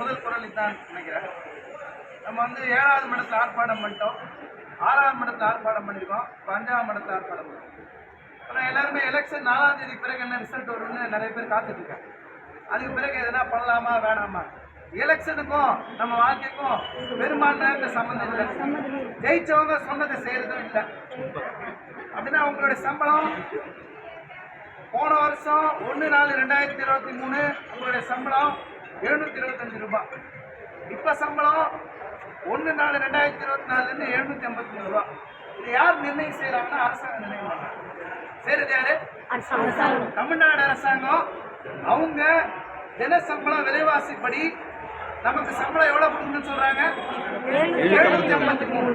முதல் குரல் தான் நினைக்கிறேன். நம்ம வந்து ஏழாவது மடத்தில் ஆர்ப்பாட்டம் பண்ணிட்டோம். ஆறாவது மடத்தில் ஆர்ப்பாட்டம் பண்ணியிருக்கோம் இப்போ அஞ்சாவது மடத்தில் ஆர்ப்பாட்டம் பண்ணிருக்கோம். ஆனால் எல்லாருமே எலெக்ஷன் நாலாம் தேதி பிறகு என்ன ரிசல்ட் வரும்னு நிறைய பேர் காத்துட்ருக்காங்க. அதுக்கு பிறகு எதனா பண்ணலாமா வேணாமா? எலெக்ஷனுக்கும் நம்ம வாழ்க்கைக்கும் பெரும்பான்மையான சம்மந்தம் இல்லை. ஜெயிச்சவங்க சொன்னதை செய்யறதும் இல்லை. அப்படின்னா உங்களுடைய சம்பளம் போன வருஷம் ஒன்று நாலு ரெண்டாயிரத்தி இருபத்தி மூணு உங்களுடைய சம்பளம் எழுநூத்தி இருபத்தஞ்சு ரூபாய் இப்போ சம்பளம் ஒன்று நாலு ரெண்டாயிரத்தி இருபத்தி நாலுலேருந்து எழுநூத்தி ஐம்பத்தி மூணு ரூபாய் இது யார் நிர்ணயம் செய்கிறாங்கன்னா அரசாங்கம் நிர்ணயம். பண்ணுறாங்க செய்கிறது யாரு தமிழ்நாடு அரசாங்கம். அவங்க தின சம்பளம் விலைவாசிப்படி நமக்கு சம்பளம் எவ்வளவு கொடுக்கணும்னு சொல்றாங்க? எழுநூத்தி ஐம்பத்தி மூணு.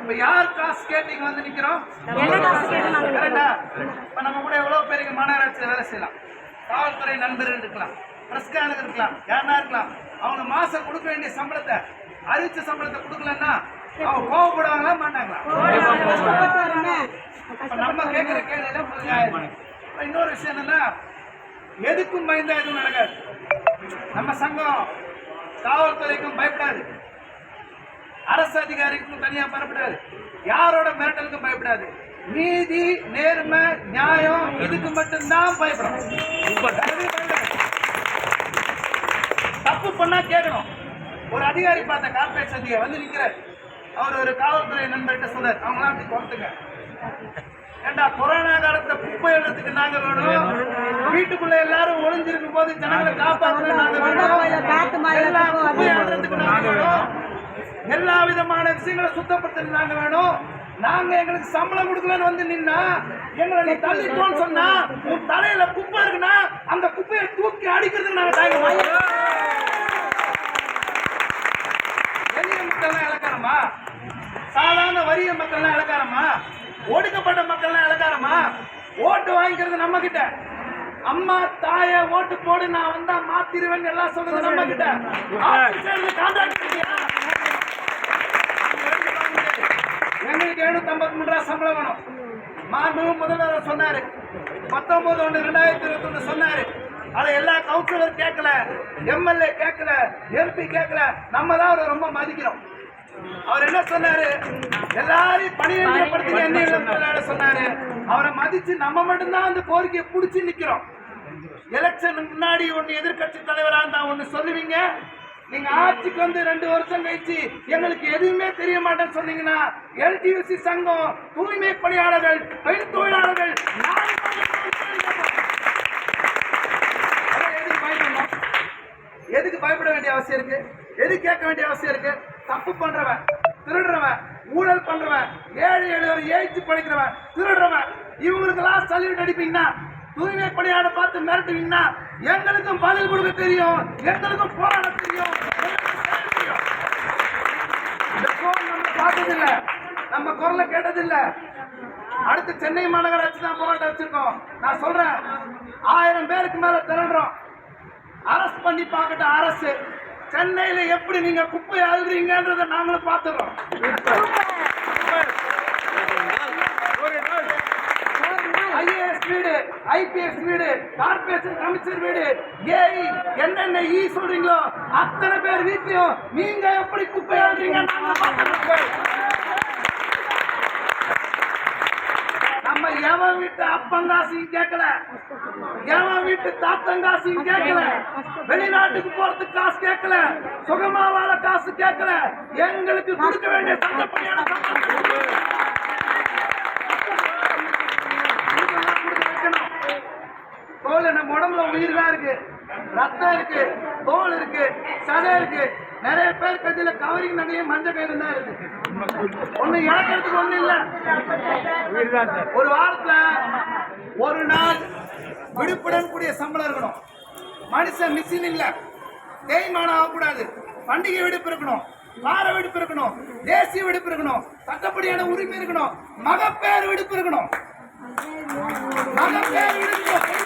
இப்ப யார் காசு கேட்டு இங்க வந்து நிக்கிறோம்? கரெக்டா? இப்ப நம்ம கூட எவ்வளவு பேர் இங்க மாநகராட்சியில் வேலை செய்யலாம். காவல்துறை நண்பர்கள் இருக்கலாம். பிரஸ்கானுக்கு இருக்கலாம். யாருனா இருக்கலாம். அவங்க மாசம் கொடுக்க வேண்டிய சம்பளத்தை அறிவிச்ச சம்பளத்தை கொடுக்கலன்னா அவங்க கோவப்படுவாங்களா மாட்டாங்களா? நம்ம கேட்கிற கேள்வியில இன்னொரு விஷயம் என்னன்னா எதுக்கும் பயந்தா எதுவும் நடக்காது. நம்ம சங்கம் காவல்துறைக்கும் பயப்படாது. அரசு அதிகாரிக்கும் தனியா பயப்படாது யாரோட மிரட்டலுக்கும் பயப்படாது. நீதி நேர்மை நியாயம் இதுக்கு மட்டும்தான் பயப்படும் பண்ணா கேட்கணும். ஒரு அதிகாரி பார்த்த கார்பரேட் அதிகாரி வந்து நிக்கிறார். அவர் ஒரு காவல்துறை நண்பர்கிட்ட சொல்றாரு அவங்களாம் அப்படி குறைத்துங்க ஏண்டா கொரோனா காலத்துல குப்பை எழுறதுக்கு நாங்க வேணும். வீட்டுக்குள்ள எல்லாரும் ஒளிஞ்சிருக்கும் போது ஜனங்களை காப்பாற்ற நாங்க வேணும். எல்லா குப்பை எழுறதுக்கு நாங்க வேணும். எல்லா விதமான விஷயங்களை சுத்தப்படுத்த நாங்க வேணும். நாங்க எங்களுக்கு சம்பளம் கொடுக்கலன்னு வந்து நின்னா எங்களை நீ தள்ளிட்டோன்னு சொன்னா உன் தலையில குப்பை இருக்குன்னா அந்த குப்பையை தூக்கி அடிக்கிறதுக்கு நாங்க தயங்க ஓட்டு போடு நான் வந்தா மாத்திருவேன் எல்லாம் சொல்றது நம்ம கிட்ட கான்ட்ராக்ட் எங்களுக்கு எழுநூத்தி மூணு ரூபா சம்பளம் வேணும். மாண்பு முதல்வர் சொன்னாரு. பத்தொன்பது ஒன்று ரெண்டாயிரத்தி இருபத்தி ஒன்று சொன்னாரு. அதை எல்லா கவுன்சிலர் கேட்கல எம்எல்ஏ கேட்கல எம்பி கேட்கல. நம்ம தான் அவரை ரொம்ப மதிக்கிறோம். அவர் என்ன சொன்னாரு? எல்லாரையும் பணியேற்றப்படுத்தி என்ன சொன்னாரு. அவரை மதிச்சு நம்ம மட்டும்தான் அந்த கோரிக்கையை பிடிச்சி நிக்கிறோம். எலெக்ஷன் முன்னாடி ஒன்று எதிர்க்கட்சி தலைவராக இருந்தா ஒன்று சொல்லுவீங்க? நீங்க ஆட்சிக்கு வந்து ரெண்டு வருஷம் கழிச்சு எங்களுக்கு எதுவுமே தெரிய மாட்டேன்னு சொன்னீங்கன்னா எல்டியூசி சங்கம் தூய்மை பணியாளர்கள் பெண் தொழிலாளர்கள் எதுக்கு எதுக்கு பயப்பட வேண்டிய அவசியம் இருக்கு? எது கேட்க வேண்டிய அவசியம் இருக்கு? தப்பு பண்றவன் திருடுறவன் ஊழல் பண்றவன் ஏழை ஏழு ஏய்ச்சி படிக்கிறவன் திருடுறவன் இவங்களுக்கெல்லாம் சல்யூட் அடிப்பீங்கன்னா தூய்மை பணியாளர் பார்த்து மிரட்டுவீங்கன்னா எங்களுக்கும் பதில் கொடுக்க தெரியும். எங்களுக்கும் போராட தெரியும். இந்த நம்ம பார்த்ததில்ல. நம்ம குரலை கேட்டதில்ல. அடுத்து சென்னை மாநகராட்சி தான் போராட்டம் வச்சிருக்கோம். நான் சொல்றேன் ஆயிரம் பேருக்கு மேல திரண்டுறோம். அரஸ்ட் பண்ணி பார்க்கட்டும் அரசு. சென்னையில எப்படி நீங்க குப்பை அழுதுறீங்கன்றத நாங்களும் பார்த்துறோம். ஐஏஎஸ் வீடு ஐபிஎஸ் வீடு கார்பரேஷன் கமிஷனர் வீடு. ஏஇ என்னென்ன ஈ சொல்றீங்களோ அத்தனை பேர் வீட்லயும் நீங்க எப்படி குப்பை நம்ம எவன் வீட்டு அப்பங்காசையும் கேட்கல? எவன் வீட்டு தாத்தங்காசையும் கேட்கல? வெளிநாட்டுக்கு போறதுக்கு காசு கேட்கல? சுகமா வாழ காசு கேட்கல? எங்களுக்கு கொடுக்க வேண்டிய சட்டப்படியான தோல் நம்ம உடம்புல உயிர் தான் இருக்கு. ரத்தம் இருக்கு தோல் இருக்கு சதை இருக்கு. நிறைய பேர் கட்சியில கவரிங் நகையும் மஞ்சள் கயிறு தான் இருக்கு. ஒண்ணு இழக்கிறதுக்கு ஒண்ணு இல்ல. ஒரு வாரத்துல ஒரு நாள் விடுப்புடன் கூடிய சம்பளம் இருக்கணும். மனுஷன் மிஷின் இல்ல. தேய்மானம் ஆகக்கூடாது. பண்டிகை விடுப்பு இருக்கணும். வார விடுப்பு இருக்கணும். தேசிய விடுப்பு இருக்கணும். சட்டப்படியான உரிமை இருக்கணும். மகப்பேறு விடுப்பு இருக்கணும். மகப்பேறு விடுப்பு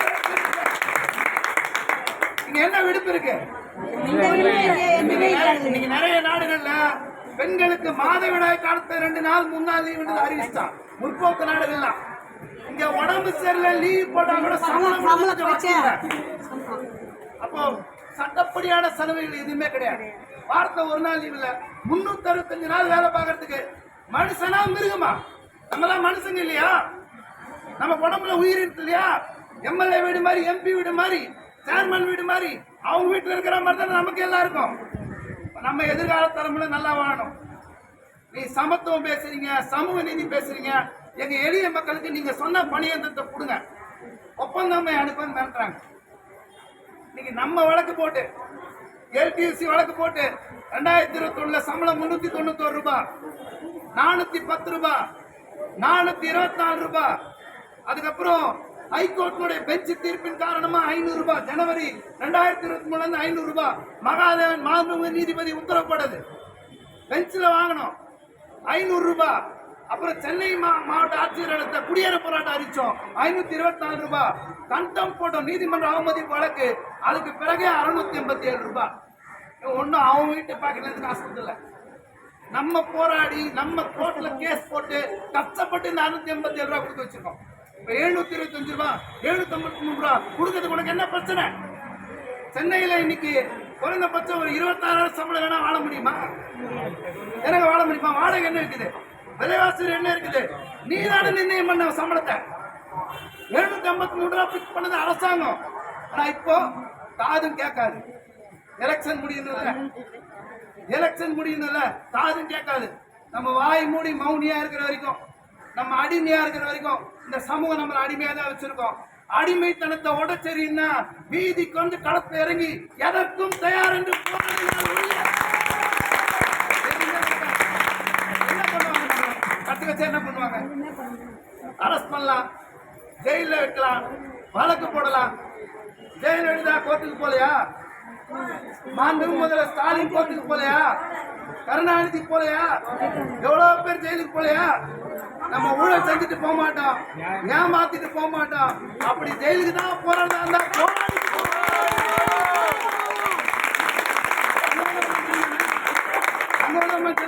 இங்க என்ன விடுப்பு இருக்கு? இன்னைக்கு நிறைய நாடுகள்ல பெண்களுக்கு மாதவிடாய் காலத்தை ரெண்டு நாள் முன்னாள் லீவ் அறிவிச்சான் முற்போக்கு நாடுகள்லாம் இங்க உடம்பு சரியில்லை லீவ் போட்டா கூட சம்பளம். அப்போ சட்டப்படியான சலுகைகள் எதுவுமே கிடையாது. வாரத்தை ஒரு நாள் லீவ் இல்ல. முன்னூத்தி அறுபத்தஞ்சு நாள் வேலை பார்க்கறதுக்கு. மனுஷனா மிருகமா? நம்மலாம் மனுஷங்க இல்லையா? நம்ம உடம்புல உயிர் இருக்கு இல்லையா? எம்எல்ஏ வீடு மாதிரி எம்பி வீடு மாதிரி. சேர்மன் வீடு மாதிரி அவங்க வீட்டில் இருக்கிற மாதிரி தான் நமக்கு எல்லாம் இருக்கும் நம்ம எதிர்கால தலைமுறை நல்லா வாழணும். நீ சமத்துவம் பேசுறீங்க சமூக நீதி பேசுறீங்க எங்க எளிய மக்களுக்கு நீங்க சொன்ன பணியந்திரத்தை கொடுங்க. ஒப்பந்தம் அனுப்பன்னு மிரட்டுறாங்க. இன்னைக்கு நம்ம வழக்கு போட்டு எல்டிசி வழக்கு போட்டு ரெண்டாயிரத்தி இருபத்தி ஒண்ணுல சம்பளம் முன்னூத்தி தொண்ணூத்தோரு ரூபாய் நானூத்தி பத்து ரூபாய் நானூத்தி இருபத்தி நாலு ரூபாய் அதுக்கப்புறம் ஹைகோர்ட்டினுடைய பெஞ்ச் தீர்ப்பின் காரணமா ஐநூறு ரூபாய். ஜனவரி ரெண்டாயிரத்தி இருபத்தி மூணுல இருந்து ஐநூறு ரூபாய். மகாதேவன் மாண்புமிகு நீதிபதி உத்தரவுப்படுது பெஞ்சில் வாங்கணும். ஐநூறு ரூபாய். அப்புறம் சென்னை மா- மாவட்ட ஆட்சியர் எடுத்த குடியேற போராட்டம் அறிவிச்சோம் ஐநூத்தி இருபத்தி நாலு ரூபாய். கண்டம் போட்டோம் நீதிமன்ற அவமதிப்பு வழக்கு. அதுக்கு பிறகு அறுநூத்தி எண்பத்தி ஏழு ரூபாய். ஒன்றும் அவங்க வீட்டு பாக்கெட்ல இருந்து காசு நம்ம போராடி நம்ம கோர்ட்ல கேஸ் போட்டு கஷ்டப்பட்டு இந்த அறுநூத்தி எண்பத்தி ஏழு ரூபாய் கொடுத்து வச்சிருக்கோம். இப்போ எழுநூத்தி இருபத்தஞ்சு ரூபா எழுநூத்தி ஐம்பத்தி மூணு ரூபா கொடுக்கறதுக்கு உனக்கு என்ன பிரச்சனை? சென்னையில இன்னைக்கு குறைந்தபட்சம் ஒரு இருபத்தாறாயிரம் சம்பளம் வேணா வாழ முடியுமா? எனக்கு வாழ முடியுமா? வாடகை என்ன இருக்குது? விலைவாசி என்ன இருக்குது? நீ தானே நிர்ணயம் பண்ண சம்பளத்தை. எழுநூத்தி ஐம்பத்தி மூணு ரூபா பிக்ஸ் பண்ணது அரசாங்கம். ஆனா இப்போ காதும் கேட்காது. எலெக்ஷன் முடியுதுல்ல எலெக்ஷன் முடியுதுல்ல காதும் கேட்காது. நம்ம வாய் மூடி மௌனியா இருக்கிற வரைக்கும். நம்ம அடிமையா இருக்கிற வரைக்கும் இந்த சமூகம் நம்மளை அடிமையா தான் வச்சிருக்கோம். அடிமைத்தனத்தை உடச்செறின்னா வீதிக்கு வந்து களத்தை இறங்கி எதற்கும் தயார் என்று என்ன பண்ணுவாங்க கட்டு என்ன பண்ணுவாங்க? அரெஸ்ட் பண்ணலாம். ஜெயில வைக்கலாம். வழக்கு போடலாம். ஜெயலலிதா கோர்ட்டுக்கு போலையா? மாண்பு முதல்ல ஸ்டாலின் கோர்ட்டுக்கு போலையா? கருணாநிதி போலையா? எவ்வளவு பேர் ஜெயிலுக்கு போலையா? நம்ம ஊழல் செஞ்சுட்டு போக மாட்டோம். ஏமாத்திட்டு போக மாட்டோம்? அப்படி ஜெயிலுக்கு தான் போறதா இருந்தா போராடிட்டு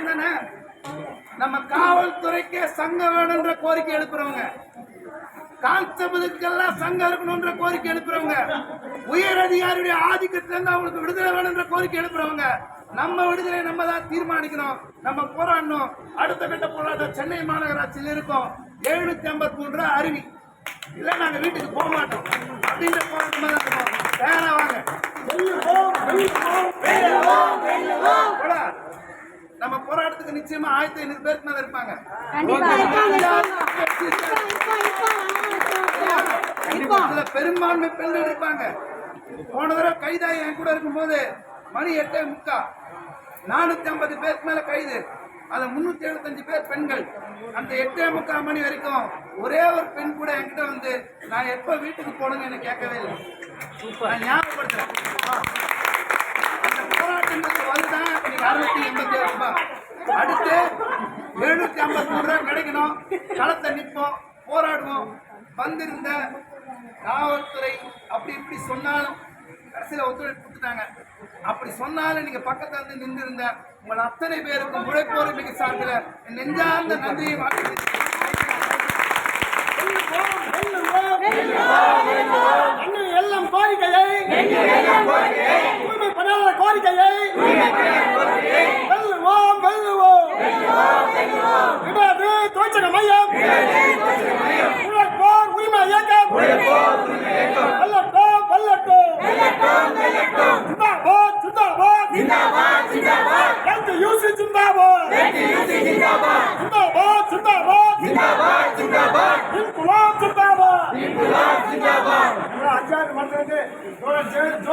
தானே? நம்ம காவல்துறைக்கே சங்கம் வேணும்ன்ற கோரிக்கை எழுப்புறவங்க. கான்ஸ்டபிளுக்கெல்லாம் சங்கம் இருக்கணும்ன்ற கோரிக்கை எழுப்புறவங்க. உயர் அதிகாரியுடைய ஆதிக்கத்துல இருந்து அவங்களுக்கு விடுதலை வேணும்ன்ற கோரிக்கை எழுப்புறவங்க நம்ம விடுதலை நம்ம தான் தீர்மானிக்கணும் நம்ம போராடணும். அடுத்த கட்ட போராட்டம் சென்னை மாநகராட்சியில் இருக்கோம். எழுநூத்தி ஐம்பத்தி மூணு ரூபா அருவி. இல்ல நாங்க வீட்டுக்கு போக மாட்டோம். அப்படின்ற போராட்டமா தான் இருக்கோம் வேற வாங்க. நம்ம போராட்டத்துக்கு நிச்சயமா ஆயிரத்தி ஐநூறு பேருக்கு மேல இருப்பாங்க. பெரும்பான்மை பெண்கள் இருப்பாங்க. போன தடவை கைதாகி என் கூட இருக்கும்போது மணி எட்டே முக்கா. நானூத்தி ஐம்பது பேருக்கு மேல கைது. அது முன்னூத்தி எழுபத்தஞ்சு பேர் பெண்கள். அந்த எட்டே முக்கால் மணி வரைக்கும் ஒரே ஒரு பெண் கூட என்கிட்ட வந்து நான் எப்ப வீட்டுக்கு போகணும்னு எனக்கு கேட்கவே இல்லை. நான் ஞாபகப்படுத்துறேன். அந்த போராட்டத்துக்கு வந்துதான் இன்னைக்கு அறுநூத்தி எண்பத்தி ஏழு ரூபாய். அடுத்து எழுநூத்தி ஐம்பத்தி மூணு ரூபாய் கிடைக்கணும். களத்தை நிற்போம் போராடுவோம். வந்திருந்த காவல்துறை அப்படி இப்படி சொன்னாலும் கடைசியில் ஒத்துழைப்பு கொடுத்துட்டாங்க. அப்படி சொன்னாலும் நீங்க பக்கத்துல இருந்து நின்று இருந்த உங்கள் அத்தனை பேருக்கும் உழைப்போர் மிக சார்பில் நெஞ்சார்ந்த நன்றியை வாழ்த்து. எல்லாம் கோரிக்கையை தூய்மை பணியாளர் கோரிக்கையை வெல்லுவோம் வெல்லுவோம். விடாது மையம். உழைப்போர் உரிமை இயக்கம்